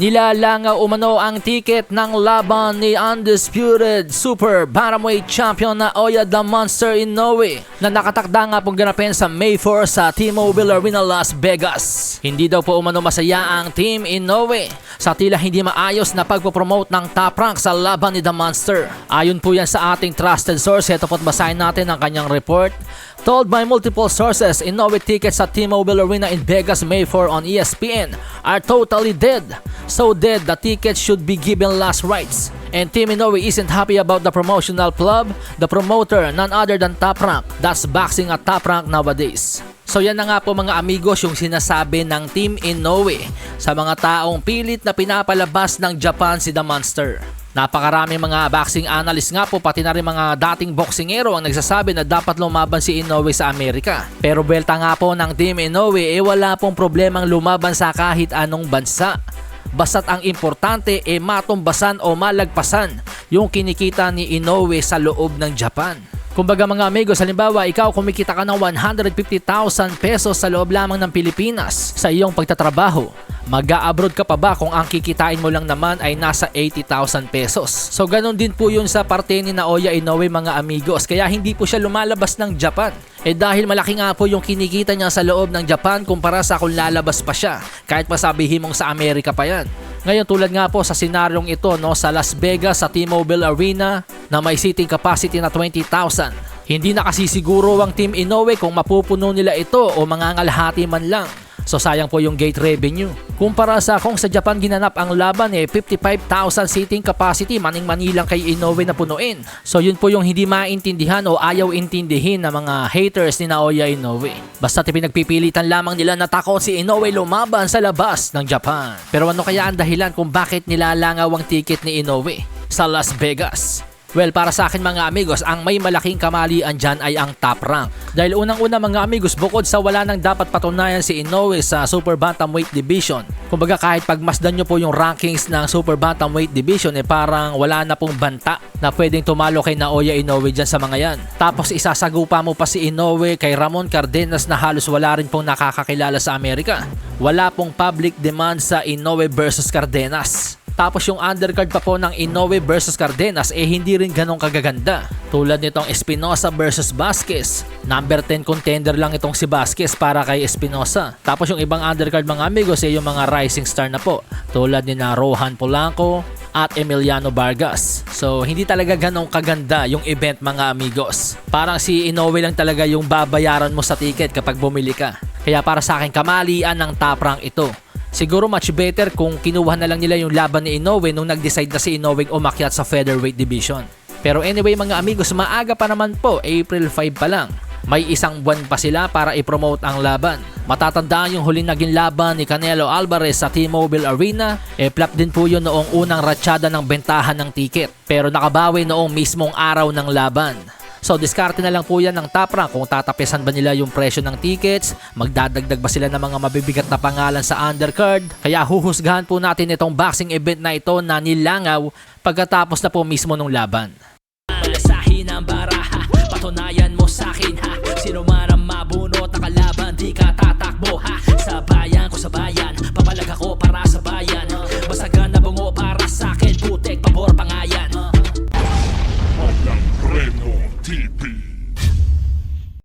Nilalangaw umano ang tiket ng laban ni Undisputed Super Bantamweight Champion na Oya the Monster Inoue na nakatakda nga pong ganapin sa May 4 sa T-Mobile Arena Las Vegas. Hindi daw po umano masaya ang Team Inoue sa tila hindi maayos na pagpopromote ng top rank sa laban ni The Monster. Ayon po yan sa ating trusted source, ito po't basahin natin ang kanyang report. Told by multiple sources, Inoue tickets sa T-Mobile Arena in Vegas May 4 on ESPN are totally dead. So dead, the tickets should be given last rights. And Team Inoue isn't happy about the promotional club, the promoter, none other than Top Rank. That's boxing at Top Rank nowadays. So yan na nga po mga amigos yung sinasabi ng Team Inoue sa mga taong pilit na pinapalabas ng Japan si The Monster. Napakaraming mga boxing analyst nga po pati na rin mga dating boksingero ang nagsasabi na dapat lumaban si Inoue sa Amerika. Pero belta nga po ng Team Inoue eh wala pong problemang lumaban sa kahit anong bansa. Basta't ang importante e matumbasan o malagpasan yung kinikita ni Inoue sa loob ng Japan. Kumbaga mga amigos, halimbawa ikaw kumikita ka ng 150,000 pesos sa loob lamang ng Pilipinas sa iyong pagtatrabaho. Mag-a-abroad ka pa ba kung ang kikitain mo lang naman ay nasa 80,000 pesos? So ganun din po yun sa parte ni Naoya Inoue mga amigos kaya hindi po siya lumalabas ng Japan. Eh dahil malaki nga po yung kinikita niya sa loob ng Japan kumpara sa kung lalabas pa siya kahit masabihin mong sa Amerika pa yan. Ngayon tulad nga po sa senaryong ito no sa Las Vegas sa T-Mobile Arena na may seating capacity na 20,000. Hindi nakasisiguro ang Team Inoue kung mapupuno nila ito o mangangalhati man lang. So sayang po yung gate revenue. Kumpara sa kung sa Japan ginanap ang laban eh 55,000 seating capacity maning manilang kay Inoue na punuin. So yun po yung hindi maintindihan o ayaw intindihin ng mga haters ni Naoya Inoue. Basta pinagpipilitan lamang nila na takot si Inoue lumaban sa labas ng Japan. Pero ano kaya ang dahilan kung bakit nilalangaw ang ticket ni Inoue sa Las Vegas? Well, para sa akin mga amigos, ang may malaking kamalian dyan ay ang top rank. Dahil unang-una mga amigos, bukod sa wala nang dapat patunayan si Inoue sa Super Bantamweight Division, kumbaga kahit pagmasdan nyo po yung rankings ng Super Bantamweight Division, eh parang wala na pong banta na pwedeng tumalo kay Naoya Inoue dyan sa mga yan. Tapos isasagupa mo pa si Inoue kay Ramon Cardenas na halos wala rin pong nakakakilala sa Amerika. Wala pong public demand sa Inoue versus Cardenas. Tapos yung undercard pa po ng Inoue versus Cardenas eh hindi rin ganong kagaganda. Tulad nitong Espinosa versus Vasquez. Number 10 contender lang itong si Vasquez para kay Espinosa. Tapos yung ibang undercard mga amigos eh yung mga rising star na po. Tulad ni na Rohan Polanco at Emiliano Vargas. So hindi talaga ganong kaganda yung event mga amigos. Parang si Inoue lang talaga yung babayaran mo sa ticket kapag bumili ka. Kaya para sa akin kamalian ng top rank ito. Siguro much better kung kinuha na lang nila yung laban ni Inoue nung nag-decide na si Inoue umakyat sa featherweight division. Pero anyway mga amigos, maaga pa naman po, April 5 pa lang. May isang buwan pa sila para i-promote ang laban. Matatandaan yung huling naging laban ni Canelo Alvarez sa T-Mobile Arena, e flop din po yun noong unang ratsyada ng bentahan ng tiket. Pero nakabawi noong mismong araw ng laban. So diskarte na lang po yan ng top rank kung tatapesan ba nila yung presyo ng tickets, magdadagdag ba sila ng mga mabibigat na pangalan sa undercard. Kaya huhusgahan po natin itong boxing event na ito na nilangaw pagkatapos na po mismo ng laban. Sa hinang baraha, patunayan mo sa akin ha, sino man